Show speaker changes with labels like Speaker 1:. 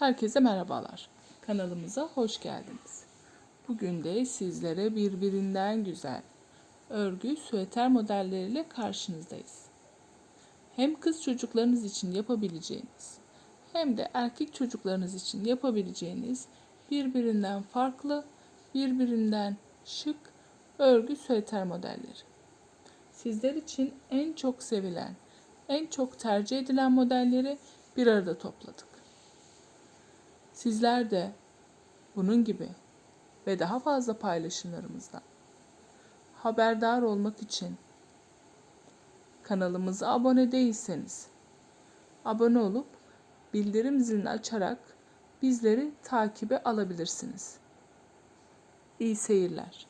Speaker 1: Herkese merhabalar. Kanalımıza hoş geldiniz. Bugün de sizlere birbirinden güzel örgü süeter modelleriyle karşınızdayız. Hem kız çocuklarınız için yapabileceğiniz hem de erkek çocuklarınız için yapabileceğiniz birbirinden farklı, birbirinden şık örgü süeter modelleri. Sizler için en çok sevilen, en çok tercih edilen modelleri bir arada topladık. Sizler de bunun gibi ve daha fazla paylaşımlarımızdan haberdar olmak için kanalımıza abone değilseniz abone olup bildirim zilini açarak bizleri takibe alabilirsiniz. İyi seyirler.